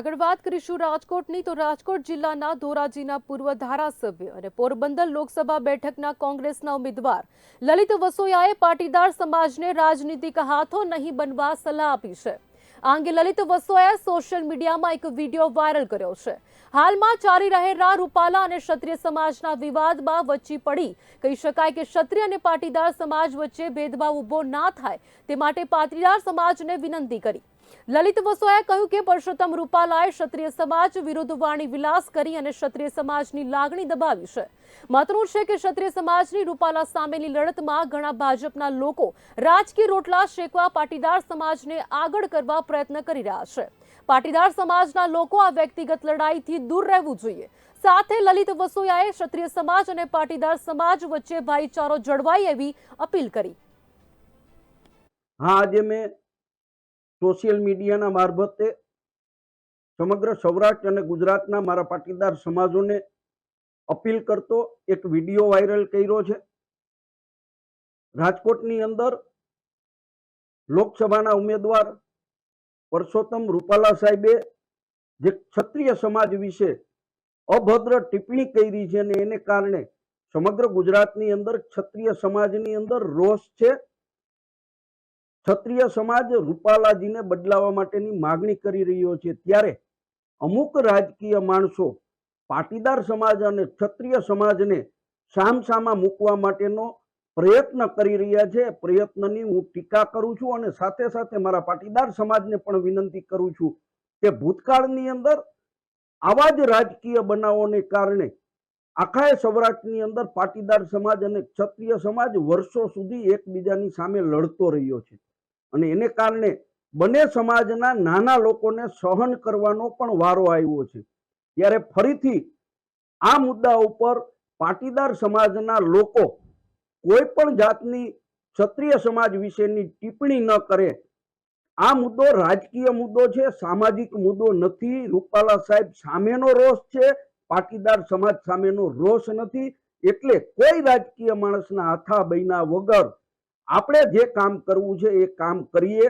આગળ વાત કરીશું રાજકોટની, તો રાજકોટ જિલ્લાના ધોરાજીના પૂર્વ ધારાસભ્ય અને પોરબંદર લોકસભા બેઠકના કોંગ્રેસના ઉમેદવાર લલિત વસોયાએ પાટીદાર સમાજને રાજનીતિક હાથો નહીં બનવા સલાહ આપી છે. આ અંગે લલિત વસોયાએ સોશિયલ મીડિયામાં એક વીડિયો વાયરલ કર્યો છે. હાલમાં ચાલી રહેલા રૂપાલા અને ક્ષત્રિય સમાજના વિવાદમાં વચ્ચે પડી. કહી શકાય કે ક્ષત્રિય અને પાટીદાર સમાજ વચ્ચે ભેદભાવ ઊભો ના થાય, તે માટે પાટીદાર સમાજને વિનંતી કરી. લલિત વસોયાએ કહ્યું કે પરસોત્તમ રૂપાલાએ ક્ષત્રિય સમાજ વિરુદ્ધ વાણી વિલાસ કરી અને ક્ષત્રિય સમાજની લાગણી દબાવી છે. મહત્વનું છે કે ક્ષત્રિય સમાજની રૂપાલા સામેની લડતમાં ઘણા ભાજપના લોકો રાજકીય રોટલા શેકવા પાટીદાર સમાજને આગળ કરવા પ્રયત્ન કરી રહ્યા છે. પાટીદાર સમાજના લોકો આ વ્યક્તિગત લડાઈથી દૂર રહેવું જોઈએ. સાથે લલિત વસોયાએ ક્ષત્રિય સમાજ અને પાટીદાર સમાજ વચ્ચે ભાઈચારો જળવાય એવી અપીલ કરી. હા, આજે મેં સોશિયલ મીડિયાના મારફતે સમગ્ર સૌરાષ્ટ્ર અને ગુજરાતના મારા પાટીદાર સમાજોને અપીલ કરતો એક વીડિયો વાયરલ કર્યો છે. રાજકોટની અંદર લોકસભાના ઉમેદવાર પરસોત્તમ રૂપાલા સાહેબે જે ક્ષત્રિય સમાજ વિશે અભદ્ર ટિપ્પણી કરી છે અને એને કારણે સમગ્ર ગુજરાતની અંદર ક્ષત્રિય સમાજની અંદર રોષ છે. ક્ષત્રિય સમાજ રૂપાલાજીને બદલાવા માટેની માગણી કરી રહ્યો છે. ત્યારે અમુક રાજકીય માણસો પાટીદાર સમાજ અને ક્ષત્રિય સમાજને સામસામા મૂકવા માટેનો પ્રયત્ન કરી રહ્યા છે. પ્રયત્નની હું ટીકા કરું છું અને સાથે સાથે મારા પાટીદાર સમાજને પણ વિનંતી કરું છું કે ભૂતકાળની અંદર આવા જ રાજકીય બનાવોને કારણે આખા સૌરાષ્ટ્રની અંદર પાટીદાર સમાજ અને ક્ષત્રિય સમાજ વર્ષો સુધી એકબીજાની સામે લડતો રહ્યો છે. અને એને કારણે બંને સમાજના નાના લોકોને સહન કરવાનો પણ વારો આવ્યો છે. ત્યારે ફરીથી આ મુદ્દા ઉપર પાટીદાર સમાજના લોકો કોઈ પણ જાતની ક્ષત્રિય સમાજ વિશેની ટિપ્પણી ન કરે. આ મુદ્દો રાજકીય મુદ્દો છે, સામાજિક મુદ્દો નથી. રૂપાલા સાહેબ સામેનો રોષ છે, પાટીદાર સમાજ સામેનો રોષ નથી. એટલે કોઈ રાજકીય માણસના હાથા બૈના વગર આપણે જે કામ કરવું છે એ કામ કરીએ